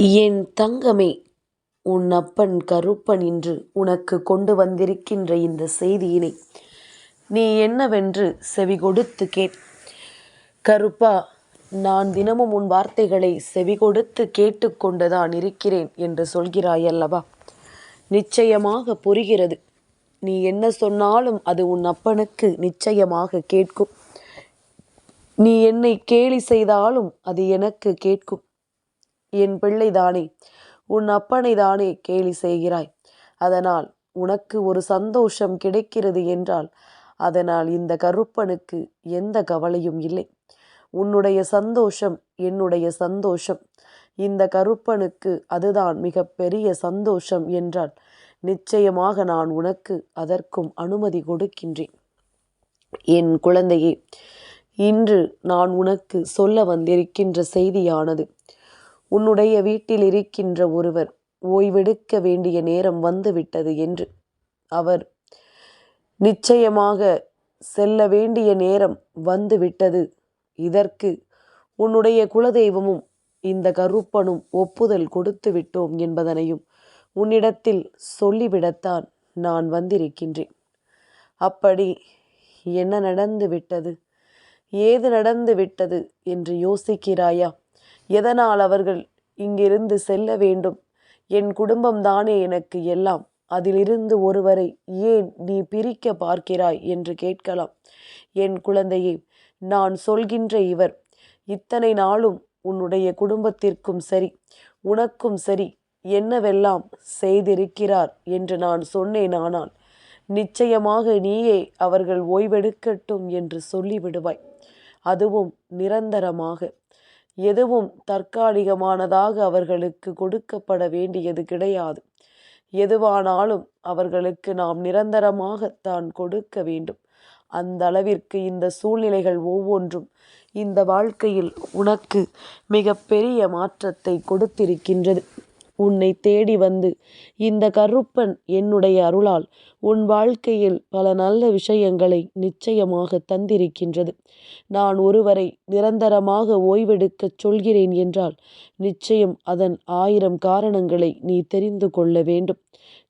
என் தங்கமே உன் அப்பன் கருப்பன் இன்று உனக்கு கொண்டு வந்திருக்கின்ற இந்த செய்தியினை நீ என்னவென்று செவி கொடுத்து கேட் கருப்பா நான் தினமும் உன் வார்த்தைகளை செவி கொடுத்து கேட்டுக்கொண்டுதான் இருக்கிறேன் என்று சொல்கிறாய் அல்லவா நிச்சயமாக புரிகிறது. நீ என்ன சொன்னாலும் அது உன் அப்பனுக்கு நிச்சயமாக கேட்கும். நீ என்னை கேலி செய்தாலும் அது எனக்கு கேட்கும். என் பிள்ளைதானே உன் அப்பனை தானே கேலி செய்கிறாய். அதனால் உனக்கு ஒரு சந்தோஷம் கிடைக்கிறது என்றால் அதனால் இந்த கருப்பனுக்கு எந்த கவலையும் இல்லை. உன்னுடைய சந்தோஷம் என்னுடைய சந்தோஷம். இந்த கருப்பனுக்கு அதுதான் மிக பெரிய சந்தோஷம் என்றால் நிச்சயமாக நான் உனக்கு அதற்கும் அனுமதி கொடுக்கின்றேன். என் குழந்தையே இன்று நான் உனக்கு சொல்ல வந்திருக்கின்ற செய்தியானது உன்னுடைய வீட்டில் இருக்கின்ற ஒருவர் ஓய்வெடுக்க வேண்டிய நேரம் வந்துவிட்டது என்று அவர் நிச்சயமாக செல்ல வேண்டிய நேரம் வந்துவிட்டது. இதற்கு உன்னுடைய குலதெய்வமும் இந்த கருப்பனும் ஒப்புதல் கொடுத்து விட்டோம் என்பதனையும் உன்னிடத்தில் சொல்லிவிடத்தான் நான் வந்திருக்கின்றேன். அப்படி என்ன நடந்து விட்டது ஏது நடந்து விட்டது என்று யோசிக்கிறாயா? எதனால் அவர்கள் இங்கிருந்து செல்ல வேண்டும்? என் குடும்பம்தானே எனக்கு எல்லாம். அதிலிருந்து ஒருவரை ஏன் நீ பிரிக்க பார்க்கிறாய்? என்று கேட்கலாம். என் குழந்தையே நான் சொல்கின்ற இவர் இத்தனை நாளும் உன்னுடைய குடும்பத்திற்கும் சரி உனக்கும் சரி என்னவெல்லாம் செய்திருக்கிறார்? என்று நான் சொன்னேன் ஆனால் நிச்சயமாக நீயே அவர்கள் ஓய்வெடுக்கட்டும் என்று சொல்லிவிடுவாய். அதுவும் நிரந்தரமாக. எதுவும் தற்காலிகமானதாக அவர்களுக்கு கொடுக்கப்பட வேண்டியது கிடையாது. எதுவானாலும் அவர்களுக்கு நாம் நிரந்தரமாகத்தான் கொடுக்க வேண்டும். அந்த அளவிற்கு இந்த சூழ்நிலைகள் ஒவ்வொன்றும் இந்த வாழ்க்கையில் உனக்கு மிகப்பெரிய மாற்றத்தை கொடுத்திருக்கின்றது. உன்னை தேடி வந்து. இந்த கருப்பன் என்னுடைய அருளால் உன் வாழ்க்கையில் பல நல்ல விஷயங்களை நிச்சயமாக தந்திருக்கின்றது. நான் ஒருவரை நிரந்தரமாக ஓய்வெடுக்கச் சொல்கிறேன் என்றால் நிச்சயம் அதன் ஆயிரம் காரணங்களை நீ தெரிந்து கொள்ள வேண்டும்.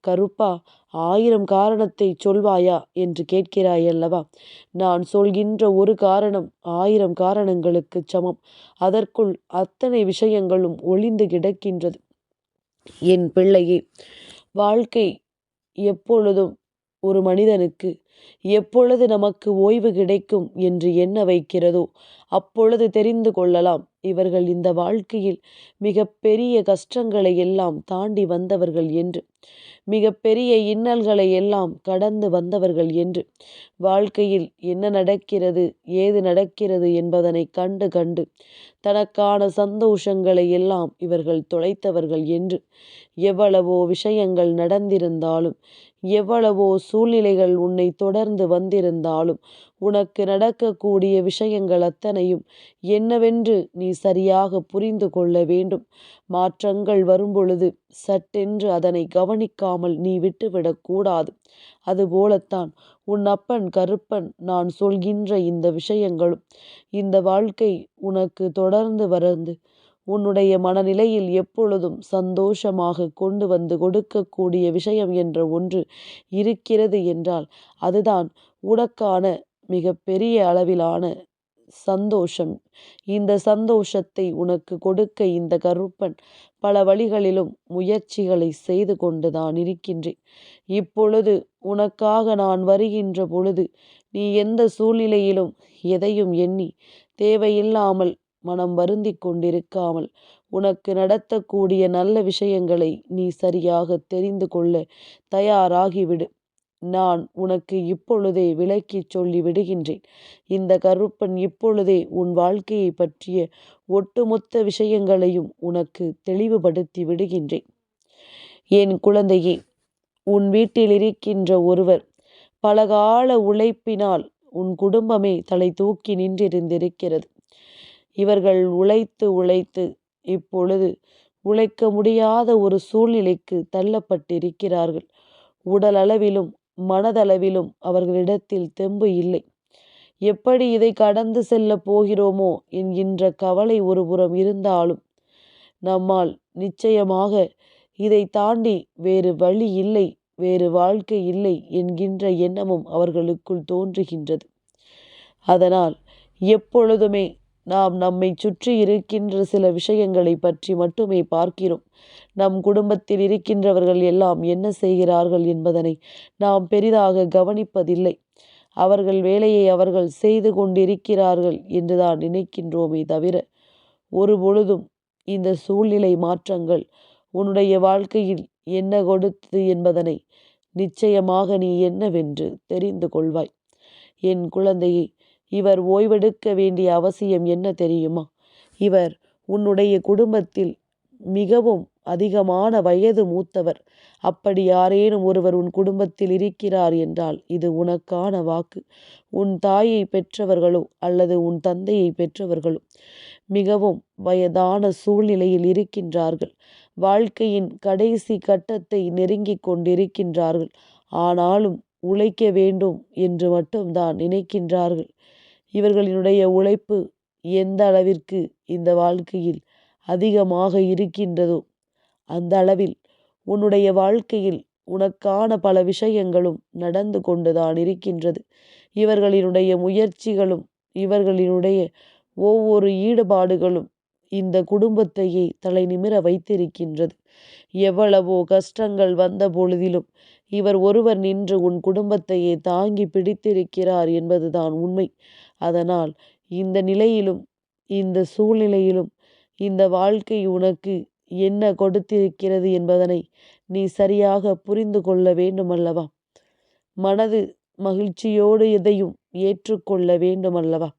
கருப்பா ஆயிரம் காரணத்தை சொல்வாயா என்று கேட்கிறாய் அல்லவா நான் சொல்கின்ற ஒரு காரணம் ஆயிரம் காரணங்களுக்கு சமம். அதற்குள் அத்தனை விஷயங்களும் ஒளிந்து கிடக்கின்றது. என் பிள்ளையே வாழ்க்கை எப்பொழுதும் ஒரு மனிதனுக்கு எப்பொழுது நமக்கு ஓய்வு கிடைக்கும் என்று எண்ண வைக்கிறதோ அப்பொழுது தெரிந்து கொள்ளலாம். இவர்கள் இந்த வாழ்க்கையில் மிக பெரிய கஷ்டங்களை எல்லாம் தாண்டி வந்தவர்கள் என்று மிக பெரிய இன்னல்களை எல்லாம் கடந்து வந்தவர்கள் என்று. வாழ்க்கையில் என்ன நடக்கிறது ஏது நடக்கிறது என்பதனை கண்டு கண்டு தனக்கான சந்தோஷங்களை எல்லாம் இவர்கள் தொலைத்தவர்கள் என்று எவ்வளவோ விஷயங்கள் நடந்திருந்தாலும் எவ்வளவோ சூழ்நிலைகள் உன்னை தொடர்ந்து வந்திருந்தாலும் உனக்கு நடக்கக்கூடிய விஷயங்கள் அத்தனையும் என்னவென்று நீ சரியாக புரிந்து கொள்ள வேண்டும். மாற்றங்கள் வரும்பொழுது சட்டென்று அதனை கவனிக்காமல் நீ விட்டுவிடக்கூடாது அதுபோலத்தான் உன் அப்பன் கருப்பன் நான் சொல்கின்ற இந்த விஷயங்களும் இந்த வாழ்க்கை உனக்கு தொடர்ந்து வரந்து உன்னுடைய மனநிலையில் எப்பொழுதும் சந்தோஷமாக கொண்டு வந்து கொடுக்கக்கூடிய விஷயம் என்ற ஒன்று இருக்கிறது என்றால் அதுதான் உனக்கான மிக பெரிய அளவிலான சந்தோஷம். இந்த சந்தோஷத்தை உனக்கு கொடுக்க இந்த கருப்பன் பல வழிகளிலும் முயற்சிகளை செய்து கொண்டுதான் இருக்கின்றேன். இப்பொழுது உனக்காக நான் வருகின்ற பொழுது நீ எந்த சூழ்நிலையிலும் எதையும் எண்ணி தேவையில்லாமல் மனம் வருந்தி கொண்டிருக்காமல் உனக்கு நடத்தக்கூடிய நல்ல விஷயங்களை நீ சரியாக தெரிந்து கொள்ள தயாராகிவிடு. நான் உனக்கு இப்பொழுதே விளக்கிச் சொல்லி விடுகின்றேன். இந்த கருப்பன் இப்பொழுதே உன் வாழ்க்கையை பற்றிய ஒட்டுமொத்த விஷயங்களையும் உனக்கு தெளிவுபடுத்தி விடுகின்றேன். என் குழந்தையே உன் வீட்டில் இருக்கின்ற ஒருவர் பலகால உழைப்பினால் உன் குடும்பமே தலை தூக்கி நின்றிருந்திருக்கிறது. இவர்கள் உழைத்து உழைத்து இப்பொழுது உழைக்க முடியாத ஒரு சூழ்நிலைக்கு தள்ளப்பட்டிருக்கிறார்கள். உடலளவிலும் மனதளவிலும் அவர்களிடத்தில் தெம்பு இல்லை. எப்படி இதை கடந்து செல்ல போகிறோமோ என்கின்ற கவலை ஒருபுறம் இருந்தாலும் நம்மால் நிச்சயமாக இதை தாண்டி வேறு வழி இல்லை வேறு வாழ்க்கை இல்லை என்கின்ற எண்ணமும் அவர்களுக்குள் தோன்றுகின்றது. அதனால் எப்பொழுதுமே நாம் நம்மை சுற்றி இருக்கின்ற சில விஷயங்களை பற்றி மட்டுமே பார்க்கிறோம். நம் குடும்பத்தில் இருக்கின்றவர்கள் எல்லாம் என்ன செய்கிறார்கள் என்பதனை நாம் பெரிதாக கவனிப்பதில்லை. அவர்கள் வேலையை அவர்கள் செய்து கொண்டிருக்கிறார்கள் என்றுதான் நினைக்கின்றோமே தவிர ஒரு பொழுதும் இந்த சூழ்நிலை மாற்றங்கள் உன்னுடைய வாழ்க்கையில் என்ன கொடுத்தது என்பதனை நிச்சயமாக நீ என்னவென்று தெரிந்து கொள்வாய். என் குழந்தையை இவர் ஓய்வெடுக்க வேண்டிய அவசியம் என்ன தெரியுமா? இவர் உன்னுடைய குடும்பத்தில் மிகவும் அதிகமான வயது மூத்தவர். அப்படி யாரேனும் ஒருவர் உன் குடும்பத்தில் இருக்கிறார் என்றால் இது உனக்கான வாக்கு. உன் தாயை பெற்றவர்களோ அல்லது உன் தந்தையை பெற்றவர்களோ மிகவும் வயதான சூழ்நிலையில் இருக்கின்றார்கள். வாழ்க்கையின் கடைசி கட்டத்தை நெருங்கிக் கொண்டிருக்கின்றார்கள். ஆனாலும் உழைக்க வேண்டும் என்று மட்டும்தான் நினைக்கின்றார்கள். இவர்களினுடைய உழைப்பு எந்த அளவிற்கு இந்த வாழ்க்கையில் அதிகமாக இருக்கின்றதோ அந்த அளவில் உன்னுடைய வாழ்க்கையில் உனக்கான பல விஷயங்களும் நடந்து கொண்டுதான் இருக்கின்றது. இவர்களினுடைய முயற்சிகளும் இவர்களினுடைய ஒவ்வொரு ஈடுபாடுகளும் இந்த குடும்பத்தையே தலை நிமிர வைத்திருக்கின்றது. எவ்வளவோ கஷ்டங்கள் வந்த பொழுதிலும் இவர் ஒருவர் நின்று உன் குடும்பத்தையே தாங்கி பிடித்திருக்கிறார் என்பதுதான் உண்மை. அதனால் இந்த நிலையிலும் இந்த சூழ்நிலையிலும் இந்த வாழ்க்கை உனக்கு என்ன கொடுத்திருக்கிறது என்பதனை நீ சரியாக புரிந்து கொள்ள வேண்டுமல்லவா? மனது மகிழ்ச்சியோடு எதையும் ஏற்றுக்கொள்ள வேண்டுமல்லவா?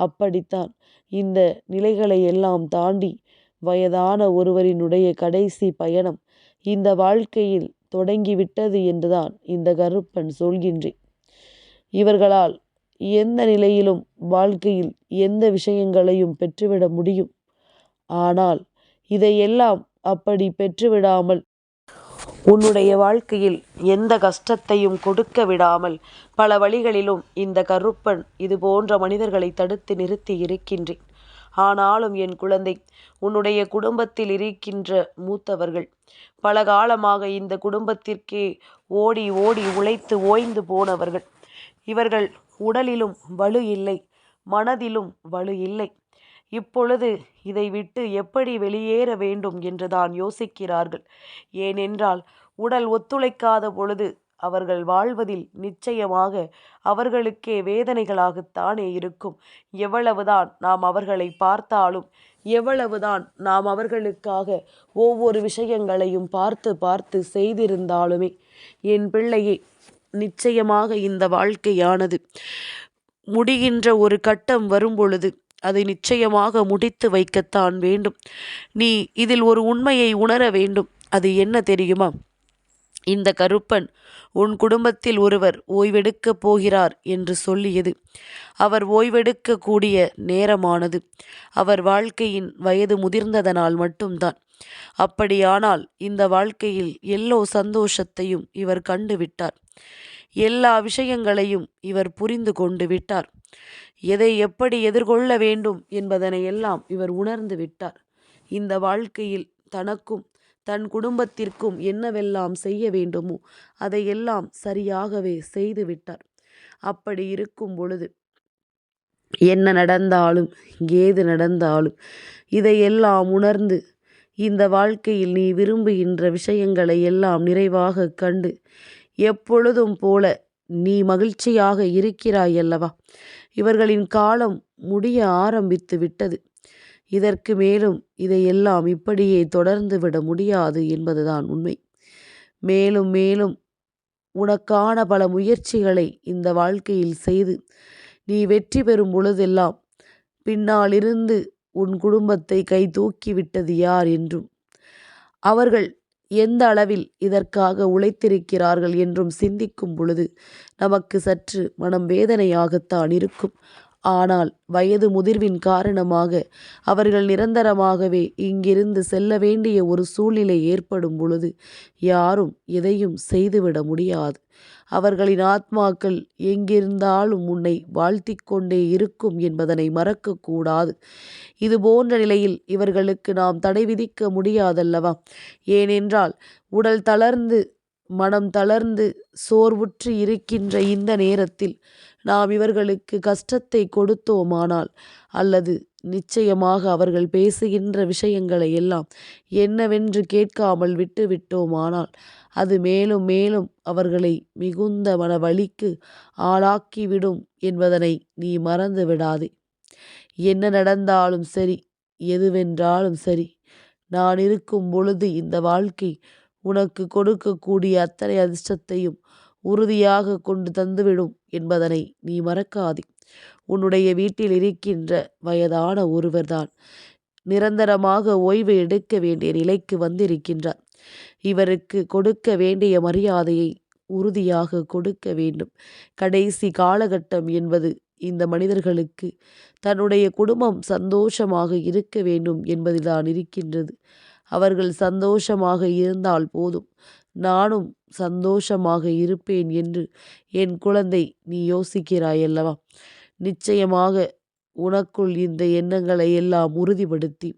அப்படித்தான் இந்த நிலைகளை எல்லாம் தாண்டி வயதான ஒருவரினுடைய கடைசி பயணம் இந்த வாழ்க்கையில் தொடங்கிவிட்டது என்றுதான் இந்த கருப்பன் சொல்கின்றேன். இவர்களால் எந்த நிலையிலும் வாழ்க்கையில் எந்த விஷயங்களையும் பெற்றுவிட முடியும். ஆனால் இதையெல்லாம் அப்படி பெற்றுவிடாமல் உன்னுடைய வாழ்க்கையில் எந்த கஷ்டத்தையும் கொடுக்க விடாமல் பல வழிகளிலும் இந்த கருப்பன் இது போன்ற மனிதர்களை தடுத்து நிறுத்தி இருக்கின்றேன். ஆனாலும் என் குழந்தை உன்னுடைய குடும்பத்தில் இருக்கின்ற மூத்தவர்கள் பல காலமாக இந்த குடும்பத்திற்கே ஓடி ஓடி உழைத்து ஓய்ந்து போனவர்கள் இவர்கள் உடலிலும் வலு இல்லை மனதிலும் வலு இல்லை. இப்பொழுது இதை விட்டு எப்படி வெளியேற வேண்டும் என்றுதான் யோசிக்கிறார்கள். ஏனென்றால் உடல் ஒத்துழைக்காத பொழுது அவர்கள் வாழ்வதில் நிச்சயமாக அவர்களுக்கே வேதனைகளாகத்தானே இருக்கும். எவ்வளவுதான் நாம் அவர்களை பார்த்தாலும் எவ்வளவுதான் நாம் அவர்களுக்காக ஒவ்வொரு விஷயங்களையும் பார்த்து பார்த்து செய்திருந்தாலுமே என் பிள்ளையே நிச்சயமாக இந்த வாழ்க்கையானது. முடிகின்ற ஒரு கட்டம் வரும்பொழுது அதை நிச்சயமாக முடித்து வைக்கத்தான் வேண்டும். நீ இதில் ஒரு உண்மையை உணர வேண்டும். அது என்ன தெரியுமா? இந்த கருப்பன் உன் குடும்பத்தில் ஒருவர் ஓய்வெடுக்கப் போகிறார் என்று சொல்லியது. அவர் ஓய்வெடுக்க கூடிய நேரமானது. அவர் வாழ்க்கையின் வயது முதிர்ந்ததனால் மட்டும்தான். அப்படியானால் இந்த வாழ்க்கையில் எல்லோ சந்தோஷத்தையும் இவர் கண்டுவிட்டார். எல்லா விஷயங்களையும் இவர் புரிந்து கொண்டு விட்டார். எதை எப்படி எதிர்கொள்ள வேண்டும் என்பதனை எல்லாம் இவர் உணர்ந்து விட்டார். இந்த வாழ்க்கையில் தனக்கும் தன் குடும்பத்திற்கும் என்னவெல்லாம் செய்ய வேண்டுமோ அதையெல்லாம் சரியாகவே செய்து விட்டார் அப்படி இருக்கும் பொழுது என்ன நடந்தாலும் ஏது நடந்தாலும் இதையெல்லாம் உணர்ந்து இந்த வாழ்க்கையில் நீ விரும்புகின்ற விஷயங்களை எல்லாம் நிறைவாக கண்டு எப்பொழுதும் போல நீ மகிழ்ச்சியாக இருக்கிறாய் அல்லவா? இவர்களின் காலம் முடிய ஆரம்பித்து விட்டது. இதற்கு மேலும் இதையெல்லாம் இப்படியே தொடர்ந்து விட முடியாது என்பதுதான் உண்மை. மேலும் மேலும் உனக்கான பல முயற்சிகளை இந்த வாழ்க்கையில் செய்து நீ வெற்றி பெறும் பொழுதெல்லாம் பின்னாலிருந்து உன் குடும்பத்தை கை தூக்கிவிட்டது யார் என்றும். அவர்கள் எந்த அளவில் இதற்காக உழைத்திருக்கிறார்கள் என்றும் சிந்திக்கும் பொழுது நமக்கு சற்று மனம் வேதனையாகத்தான் இருக்கும். ஆனால் வயது முதிர்வின் காரணமாக அவர்கள் நிரந்தரமாகவே இங்கிருந்து செல்ல வேண்டிய ஒரு சூழ்நிலை ஏற்படும் பொழுது யாரும் எதையும் செய்துவிட முடியாது. அவர்களின் ஆத்மாக்கள் எங்கிருந்தாலும் உன்னை வாழ்த்தி கொண்டே இருக்கும் என்பதனை மறக்கக்கூடாது. இது போன்ற நிலையில் இவர்களுக்கு நாம் தடை விதிக்க முடியாதல்லவா? ஏனென்றால் உடல் தளர்ந்து மனம் தளர்ந்து சோர்வுற்று இருக்கின்ற இந்த நேரத்தில் நாம் இவர்களுக்கு கஷ்டத்தை கொடுத்தோமானால் அல்லது நிச்சயமாக அவர்கள் பேசுகின்ற விஷயங்களை எல்லாம் என்னவென்று கேட்காமல் விட்டுவிட்டோமானால் அது மேலும் மேலும் அவர்களை மிகுந்த மன வழிக்கு ஆளாக்கிவிடும் என்பதனை நீ மறந்து விடாதே. என்ன நடந்தாலும் சரி எதுவென்றாலும் சரி நான் இருக்கும் பொழுது இந்த வாழ்க்கை உனக்கு கொடுக்கக்கூடிய அத்தனை அதிர்ஷ்டத்தையும் உறுதியாக கொண்டு தந்துவிடும் என்பதனை நீ மறக்காதே. உன்னுடைய வீட்டில் இருக்கின்ற வயதான ஒருவர்தான் நிரந்தரமாக ஓய்வு எடுக்க வேண்டிய நிலைக்கு வந்திருக்கின்றார். இவருக்கு கொடுக்க வேண்டிய மரியாதையை உறுதியாக கொடுக்க வேண்டும். கடைசி காலகட்டம் என்பது இந்த மனிதர்களுக்கு தன்னுடைய குடும்பம் சந்தோஷமாக இருக்க வேண்டும் என்பதில்தான் இருக்கின்றது. அவர்கள் சந்தோஷமாக இருந்தால் போதும். நானும் சந்தோஷமாக இருப்பேன் என்று என் குழந்தை நீ யோசிக்கிறாயல்லவா? நிச்சயமாக உனக்குள் இந்த எண்ணங்களை எல்லாம் உறுதிப்படுத்தி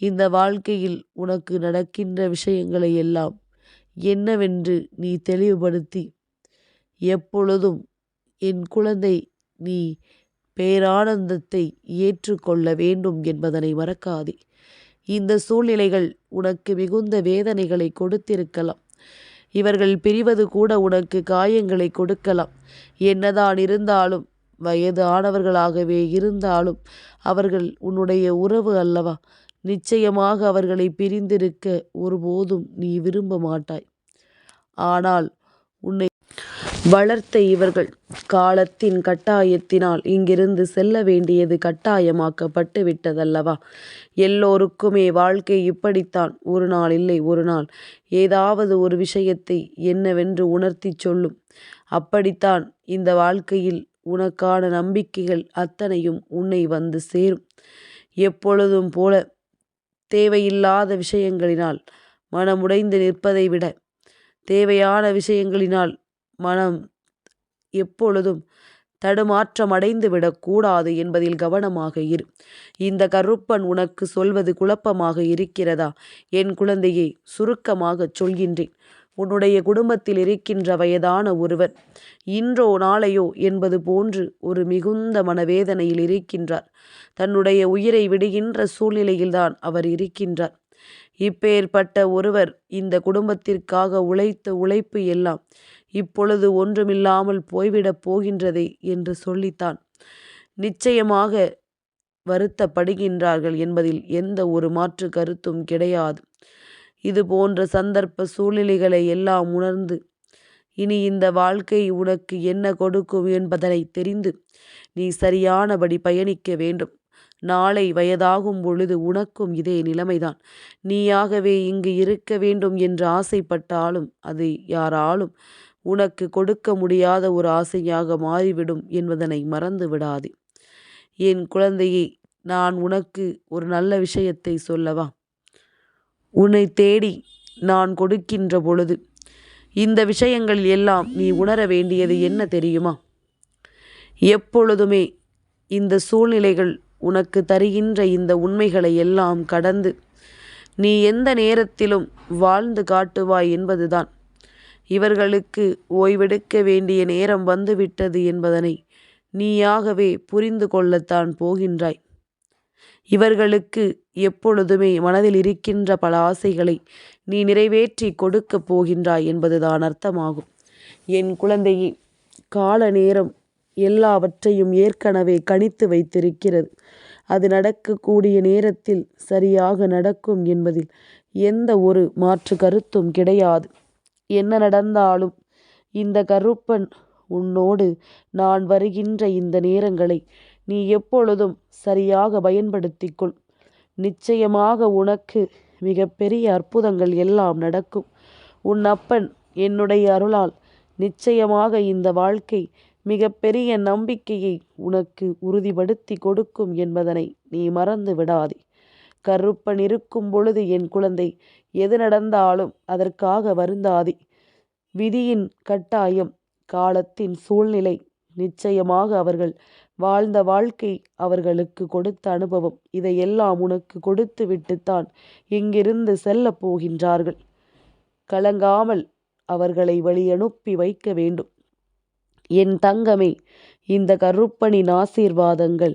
இந்த வாழ்க்கையில் உனக்கு நடக்கின்ற விஷயங்களை எல்லாம் என்னவென்று நீ தெளிவுபடுத்தி எப்பொழுதும் என் குழந்தை நீ பேரானந்தத்தை ஏற்றுக்கொள்ள வேண்டும் என்பதனை மறக்காதே. இந்த சூழ்நிலைகள் உனக்கு மிகுந்த வேதனைகளை கொடுத்திருக்கலாம். இவர்கள் பிரிவது கூட உனக்கு காயங்களை கொடுக்கலாம். என்னதான் இருந்தாலும் வயது ஆனவர்களாகவே இருந்தாலும் அவர்கள் உன்னுடைய உறவு அல்லவா? நிச்சயமாக அவர்களை பிரிந்திருக்க ஒருபோதும் நீ விரும்ப மாட்டாய். ஆனால் உன்னை வளர்த்த இவர்கள் காலத்தின் கட்டாயத்தினால் இங்கிருந்து செல்ல வேண்டியது கட்டாயமாக்கப்பட்டு விட்டதல்லவா? எல்லோருக்குமே வாழ்க்கை இப்படித்தான். ஒரு நாள் இல்லை ஒரு நாள். ஏதாவது ஒரு விஷயத்தை என்னவென்று உணர்த்தி சொல்லும். அப்படித்தான் இந்த வாழ்க்கையில் உனக்கான நம்பிக்கைகள் அத்தனையும் உன்னை வந்து சேரும். எப்பொழுதும் போல தேவையில்லாத விஷயங்களினால் மனமுடைந்து நிற்பதை விட தேவையான விஷயங்களினால் மனம் எப்பொழுதும் தடுமாற்றமடைந்து விடக்கூடாது என்பதில் கவனமாக இரு. இந்த கருப்பன் உனக்கு சொல்வது குழப்பமாக இருக்கிறதா? என் குழந்தையை சுருக்கமாகச் சொல்கின்றேன். உன்னுடைய குடும்பத்தில் இருக்கின்ற வயதான ஒருவர் இன்றோ நாளையோ என்பது போன்று ஒரு மிகுந்த மனவேதனையில் இருக்கின்றார். தன்னுடைய உயிரை விடுகின்ற சூழ்நிலையில்தான் அவர் இருக்கின்றார். இப்பேற்பட்ட ஒருவர் இந்த குடும்பத்திற்காக உழைத்த உழைப்பு எல்லாம் இப்பொழுது ஒன்றுமில்லாமல் போய்விடப் போகின்றதே என்று சொல்லித்தான். நிச்சயமாக வருத்தப்படுகின்றார்கள் என்பதில் எந்த ஒரு மாற்று கருத்தும் கிடையாது. இது போன்ற சந்தர்ப்ப சூழ்நிலைகளை எல்லாம் உணர்ந்து இனி இந்த வாழ்க்கை உனக்கு என்ன கொடுக்கும் என்பதனை தெரிந்து நீ சரியானபடி பயணிக்க வேண்டும். நாளை வயதாகும் பொழுது உனக்கும் இதே நிலைமைதான். நீயாகவே இங்கு இருக்க வேண்டும் என்று ஆசைப்பட்டாலும் அது யாராலும் உனக்கு கொடுக்க முடியாத ஒரு ஆசையாக மாறிவிடும் என்பதனை மறந்து விடாதே. என் குழந்தையே நான் உனக்கு ஒரு நல்ல விஷயத்தை சொல்லவா? உன்னை தேடி நான் கொடுக்கின்ற பொழுது இந்த விஷயங்கள் எல்லாம் நீ உணர வேண்டியது என்ன தெரியுமா? எப்பொழுதுமே இந்த சூழ்நிலைகள் உனக்கு தருகின்ற இந்த உண்மைகளை எல்லாம் கடந்து நீ எந்த நேரத்திலும் வாழ்ந்து காட்டுவாய் என்பதுதான். இவர்களுக்கு ஓய்வெடுக்க வேண்டிய நேரம் வந்துவிட்டது என்பதனை நீயாகவே புரிந்து கொள்ளத்தான் போகின்றாய். இவர்களுக்கு எப்பொழுதுமே மனதில் இருக்கின்ற பல ஆசைகளை நீ நிறைவேற்றி கொடுக்கப் போகின்றாய் என்பதுதான் அர்த்தமாகும். என் குழந்தையே கால நேரம் எல்லாவற்றையும் ஏற்கனவே கணித்து வைத்திருக்கிறது. அது நடக்கக்கூடிய நேரத்தில் சரியாக நடக்கும் என்பதில் எந்த ஒரு மாற்று கருத்தும் கிடையாது. என்ன நடந்தாலும் இந்த கருப்பன் உன்னோடு நான் வருகின்ற இந்த நேரங்களை நீ எப்பொழுதும் சரியாக பயன்படுத்திக்கொள். நிச்சயமாக உனக்கு மிகப்பெரிய அற்புதங்கள் எல்லாம் நடக்கும். உன் அப்பன் என்னுடைய அருளால் நிச்சயமாக இந்த வாழ்க்கை மிகப்பெரிய நம்பிக்கையை உனக்கு உறுதிப்படுத்தி கொடுக்கும் என்பதனை நீ மறந்து விடாதே. கருப்பன் இருக்கும் பொழுது என் குழந்தை எது நடந்தாலும் அதற்காக வருந்தாதே. விதியின் கட்டாயம் காலத்தின் சூழ்நிலை நிச்சயமாக அவர்கள் வாழ்ந்த வாழ்க்கை அவர்களுக்கு கொடுத்த அனுபவம். இதையெல்லாம் உனக்கு கொடுத்து விட்டுத்தான் இங்கிருந்து செல்லப் போகின்றார்கள். கலங்காமல் அவர்களை வழியனுப்பி வைக்க வேண்டும். என் தங்கமே இந்த கருப்பனின் ஆசீர்வாதங்கள்